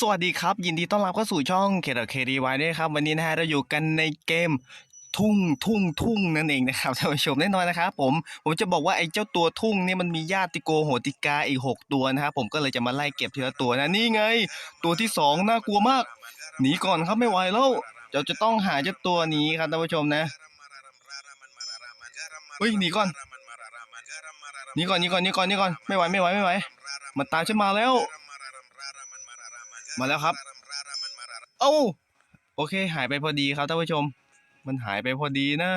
สวัสดีครับ ยินดีต้อนรับเข้าสู่ช่องเคเคดีไว้ด้วยครับ วันนี้นะฮะเราอยู่กันในเกมทุ่งทุ่งทุ่งนั่นเองนะครับท่านผู้ชมแน่นอนนะครับผมผมจะบอกว่าไอ้เจ้าตัวทุ่งเนี่ยมันมีญาติโกโหติกาอีก 6 ตัวนะครับผมก็เลยจะมาไล่เก็บทีละตัวนะนี่ไง ตัวที่สองน่ากลัวมากหนีก่อนครับไม่ไหวแล้วเราจะต้องหาเจ้าตัวนี้ครับท่านผู้ชมนะเฮ้ยหนีก่อนหนีก่อนหนีก่อนหนีก่อนหนีก่อนไม่ไหวไม่ไหวไม่ไหวมันตามฉันมาแล้ว มาแล้วครับ เอ้าโอเค หายไปพอดีครับท่านผู้ชม มันหายไปพอดีนะ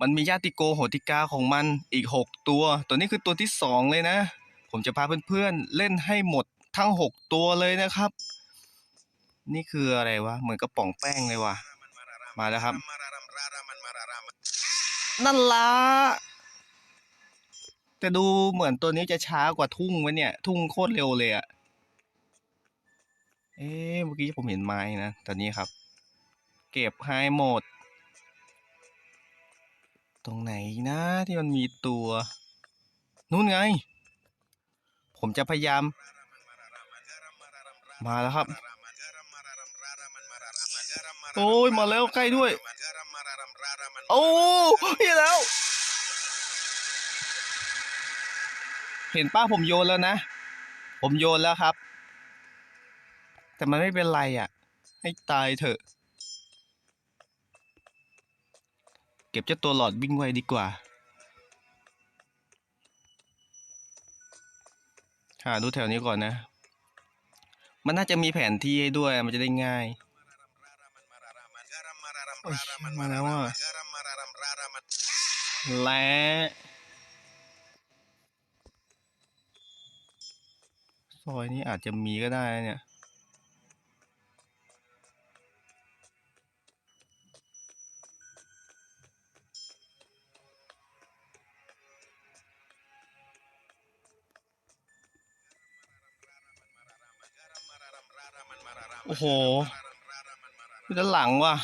มันมีญาติโกโหติกาของมันอีกหกตัว ตัวนี้คือตัวที่สองเลยนะ ผมจะพาเพื่อนๆเล่นให้หมดทั้งหกตัวเลยนะครับ นี่คืออะไรวะ เหมือนกระป๋องแป้งเลยวะมาแล้วครับ นั่นละแต่ดูเหมือนตัวนี้จะช้ากว่าทุ่งวะเนี่ย ทุ่งโคตรเร็วเลยอะ เอ๊ะเมื่อกี้ผมเห็นไม้นะตอนนี้ครับ เก็บให้หมด ตรงไหนนะที่มันมีตัว นู่นไง ผมจะพยายาม มาแล้วครับ โอ้ยมาแล้วใกล้ด้วย โอ้เห็นแล้ว เห็นป้าผมโยนแล้วนะ ผมโยนแล้วครับ แต่มันไม่เป็นไรอะ ให้ตายเถอะ เก็บเจ้าตัวหลอดวิ่งไว้ดีกว่า หาดูแถวนี้ก่อนนะ มันน่าจะมีแผนที่ให้ด้วยมันจะได้ง่ายมาแล้วอะและซอยนี้อาจจะมีก็ได้เนี่ย โอ้โหอยู่ด้านหลังว่ะ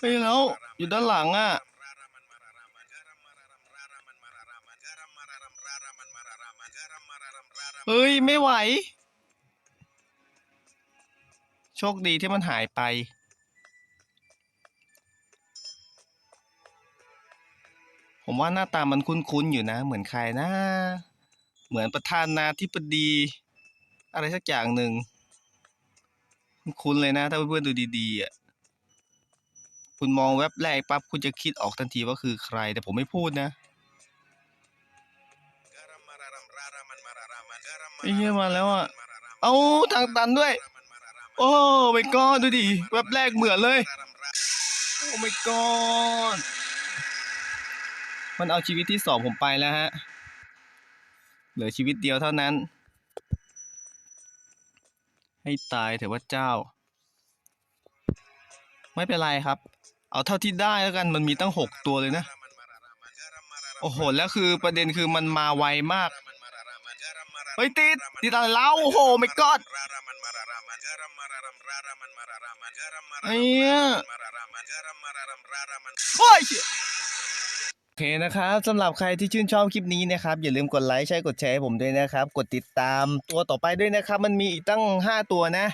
เฮ้ยแล้วอยู่ด้านหลังอะเฮ้ย ไม่ไหว โชคดีที่มันหายไป ผมว่าหน้าตามันคุ้นๆอยู่นะ เหมือนใครนะ เหมือนประธานาธิบดี อะไรสักอย่างหนึ่ง คุ้นเลยนะ ถ้าเพื่อนๆดูดีๆอะคุณมองแว็บแรกปั๊บคุณจะคิดออกทันทีว่าคือใคร แต่ผมไม่พูดนะไอ้เหี้ยมาแล้วอะ เอาทางตันด้วย โอ้ไม่กอดูดิแว็บแรกเหมือนเลย โอ้ไม่กอดมันเอาชีวิตที่สองผมไปแล้วฮะ เหลือชีวิตเดียวเท่านั้น ให้ตายเถอะว่าเจ้า ไม่เป็นไรครับ เอาเท่าที่ได้แล้วกันมันมีตั้งหกตัวเลยนะ โอ้โห แล้วคือประเด็นคือมันมาไวมาก เฮ้ยติดติดอะไรเล่าโอ้โหไม่กอดไอ้เหี้ยโอ้ย โอเคนะครับสำหรับใครที่ชื่นชอบคลิปนี้นะครับอย่าลืมกดไลค์ใช้กดแชร์ให้ผมด้วยนะครับ กดติดตามตัวต่อไปด้วยนะครับ มันมีอีกตั้ง 5 ตัวนะ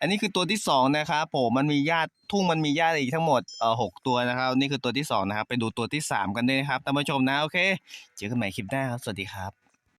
อันนี้คือตัวที่สองนะครับผมมันมีญาติทุ่งมันมีญาติอีกทั้งหมดเอ่อหกตัวนะครับ นี่คือตัวที่สองนะครับไปดูตัวที่สามกันด้วยนะครับท่านผู้ชมนะโอเค เจอกันใหม่คลิปหน้าครับสวัสดีครับ